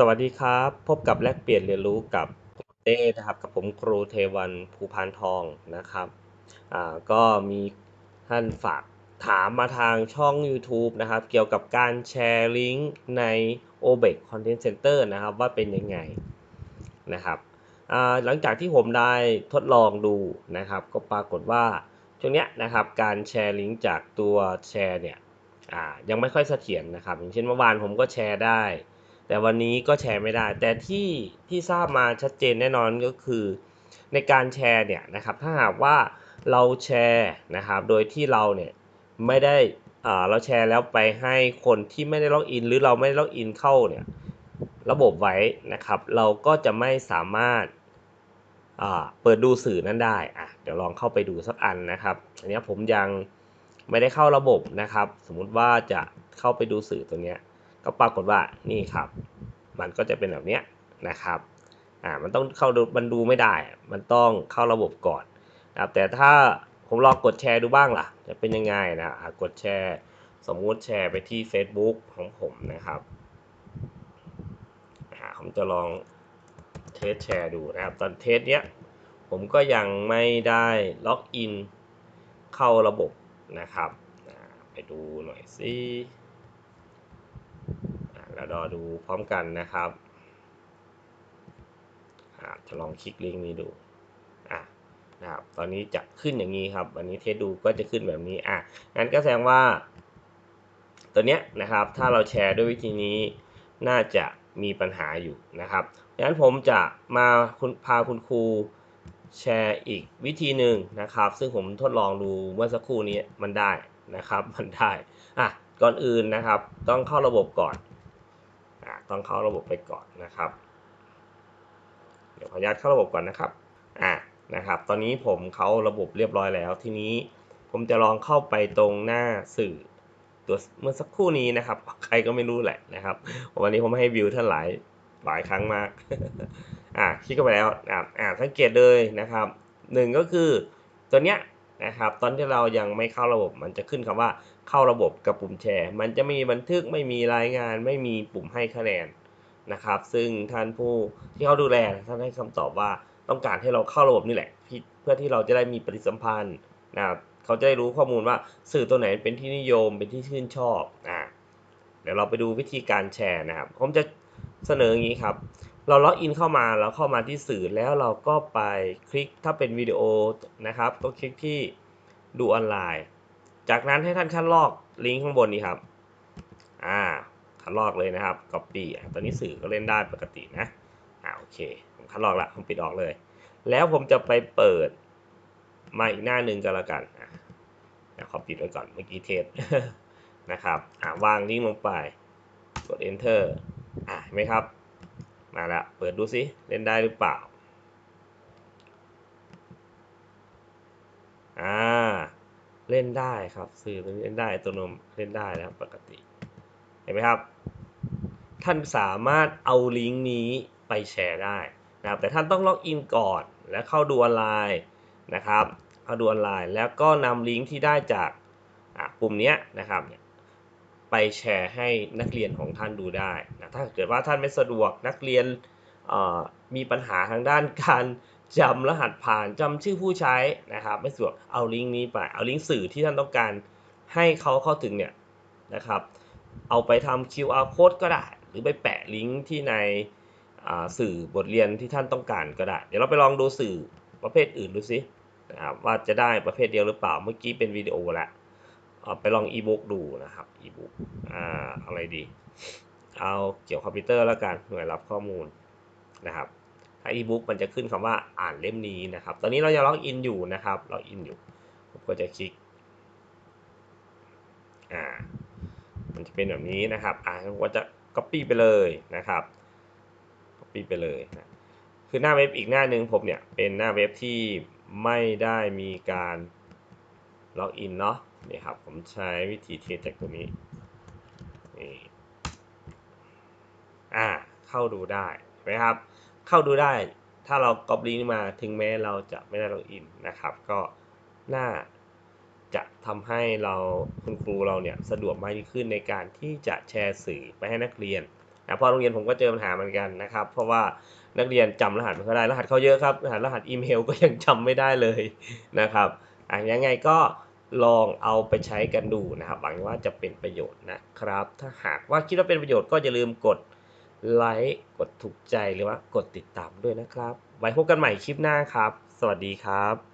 สวัสดีครับ พบกับแลกเปลี่ยนเรียนรู้กับเต้นะครับกับผมครูเทวันภูพานทองนะครับอ่าก็มีท่านฝากถามมาทางช่อง YouTube นะครับ เกี่ยวกับการแชร์ลิงก์ใน OBEX Content Center นะครับ ว่าเป็นยังไงนะครับอ่าหลังจากที่ผมได้ทดลองดูนะครับ ก็ปรากฏว่าช่วงเนี้ยนะครับการแชร์ลิงก์จากตัวแชร์เนี่ยอ่ายังไม่ค่อยเสถียรนะครับ อย่างเช่นเมื่อวานผมก็แชร์ได้ แต่วันนี้ก็แชร์ไม่ได้ แต่ที่ที่ทราบมาชัดเจนแน่นอนก็คือ ในการแชร์เนี่ยนะครับถ้าหากว่าเราแชร์นะครับโดยที่เราเนี่ยไม่ได้อ่าเราแชร์แล้วไปให้คนที่ไม่ได้ล็อกอิน หรือเราไม่ได้ล็อกอินเข้าเนี่ยระบบไว้นะครับ เราก็จะไม่สามารถอ่าเปิดดูสื่อนั้นได้อะเดี๋ยวลองเข้าไปดูสักอันนะครับ อันนี้ผมยังไม่ได้เข้าระบบนะครับ สมมุติว่าจะเข้าไปดูสื่อตัวเนี้ย ก็ปรากฏว่านี่ครับ มันก็จะเป็นแบบเนี้ยนะครับอ่ามันต้องเข้าดูมันดูไม่ได้ มันต้องเข้าระบบก่อนนะครับแต่ถ้าผมลองกดแชร์ดูบ้างล่ะ จะเป็นยังไงนะกดแชร์สมมุติแชร์ไปที่ Facebook ของผมนะครับอ่าผมจะลองเทสแชร์ดูนะครับ ตอนเทสเนี้ยผมก็ยังไม่ได้ล็อกอินเข้าระบบนะครับ ไปดูหน่อยสิ แล้วรอดูพร้อมกันนะครับจะลองคลิกลิงก์นี้ดูอะนะครับตอนนี้จะขึ้นอย่างนี้ครับวันนี้เทสดูก็จะขึ้นแบบนี้อะงั้นก็แสดงว่า ตัวเนี้ยนะครับถ้าเราแชร์ด้วยวิธีนี้น่าจะมีปัญหาอยู่นะครับงั้นผมจะมาคุณพาคุณครูแชร์อีกวิธีหนึ่งนะครับ ซึ่งผมทดลองดูเมื่อสักครู่นี้มันได้นะครับมันได้อะก่อนอื่นนะครับ ต้องเข้าระบบก่อน ต้องเข้าระบบไปก่อนนะครับ เดี๋ยวขออนุญาตเข้าระบบก่อนนะครับอ่านะครับ ตอนนี้ผมเข้าระบบเรียบร้อยแล้ว ทีนี้ผมจะลองเข้าไปตรงหน้าสื่อตัวเมื่อสักครู่นี้นะครับ ใครก็ไม่รู้แหละนะครับ วันนี้ผมให้วิวท่านหลายหลายครั้งมาก อ่าคลิกเข้าไปแล้วอ่าอ่าสังเกตเลยนะครับหนึ่งก็คือตัวเนี้ย นะครับ ตอนที่เรายังไม่เข้าระบบ มันจะขึ้นคำว่าเข้าระบบกับปุ่มแชร์ มันจะไม่มีบันทึกไม่มีรายงาน ไม่มีปุ่มให้คะแนนนะครับ ซึ่งท่านผู้ที่เขาดูแลท่านให้คำตอบว่าต้องการให้เราเข้าระบบนี่แหละเพื่อที่เราจะได้มีปฏิสัมพันธ์นะครับเขาจะได้รู้ข้อมูลว่าสื่อตัวไหนเป็นที่นิยมเป็นที่ชื่นชอบอ่าเดี๋ยวเราไปดูวิธีการแชร์นะครับ ผมจะเสนออย่างนี้ครับ เราล็อกอินเข้ามาเราเข้ามาที่สื่อแล้วเราก็ไปคลิกถ้าเป็นวิดีโอนะครับก็คลิกที่ดูออนไลน์ จากนั้นให้ท่านคัดลอกลิงก์ข้างบนนี้ครับอ่าคัดลอกเลยนะครับ copy ตอนนี้สื่อก็เล่นได้ปกตินะอ่าโอเคผมคัดลอกละผมปิดออกเลย แล้วผมจะไปเปิดมาอีกหน้าหนึ่งก็แล้วกันอะขอปิดไว้ก่อนเมื่อกี้เทสนะครับอ่าวางลิงก์ลงไปกด enter อ่าเห็นไหมครับ มาละเปิดดูสิเล่นได้หรือเปล่าอ่าเล่นได้ครับสื่อตัวนี้เล่นได้ตัวนมเล่นได้แล้วปกติ เห็นไหมครับ ท่านสามารถเอาลิงก์นี้ไปแชร์ได้นะครับแต่ท่านต้องล็อกอินก่อนแล้วเข้าดูออนไลน์นะครับเข้าดูออนไลน์ แล้วก็นำลิงก์ที่ได้จากปุ่มนี้นะครับ ไปแชร์ให้นักเรียนของท่านดูได้นะถ้าเกิดว่าท่านไม่สะดวกนักเรียนมีปัญหาทางด้านการจำรหัสผ่านจำชื่อผู้ใช้นะครับไม่สะดวกเอาลิงก์นี้ไปเอาลิงก์สื่อที่ท่านต้องการให้เขาเข้าถึงเนี่ยนะครับ เอาไปทำ QR code ก็ได้ หรือไปแปะลิงก์ที่ในสื่อบทเรียนที่ท่านต้องการก็ได้ เดี๋ยวเราไปลองดูสื่อประเภทอื่นดูสินะครับว่าจะได้ประเภทเดียวหรือเปล่าเมื่อกี้เป็นวิดีโอแล้ว ไปลองอีบุ๊กดูนะครับอีบุ๊กอ่าอะไรดี เอาเกี่ยวคอมพิวเตอร์แล้วกันหน่วยรับข้อมูลนะครับ ถ้าอีบุ๊กมันจะขึ้นคำว่าอ่านเล่มนี้นะครับ ตอนนี้เรายังล็อกอินอยู่นะครับล็อกอินอยู่ผมก็จะคลิกอ่ามันจะเป็นแบบนี้นะครับอ่าผมก็จะ copy ไปเลยนะครับ copy ไปเลยนะคือหน้าเว็บอีกหน้าหนึ่งผมเนี่ยเป็นหน้าเว็บที่ไม่ได้มีการล็อกอินเนาะ นี่ครับผมใช้วิธีเทสจากตัวนี้นี่อ่าเข้าดูได้ไหมครับ เข้าดูได้ถ้าเราก๊อปลิงก์มาถึงแม้เราจะไม่ได้ล็อกอินนะครับ ก็น่าจะทำให้เราคุณครูเราเนี่ยสะดวกมากยิ่งขึ้นในการที่จะแชร์สื่อไปให้นักเรียนนะเพราะโรงเรียนผมก็เจอปัญหาเหมือนกันนะครับ เพราะว่านักเรียนจำรหัสไม่ค่อยได้รหัสเขาเยอะครับรหัสรหัสอีเมลก็ยังจำไม่ได้เลยนะครับอะยังไงก็ ลองเอาไปใช้กันดูนะครับหวังว่าจะเป็นประโยชน์นะครับ ถ้าหากว่าคิดว่าเป็นประโยชน์ก็อย่าลืมกดไลค์กดถูกใจหรือว่ากดติดตามด้วยนะครับ ไว้พบกันใหม่คลิปหน้าครับ สวัสดีครับ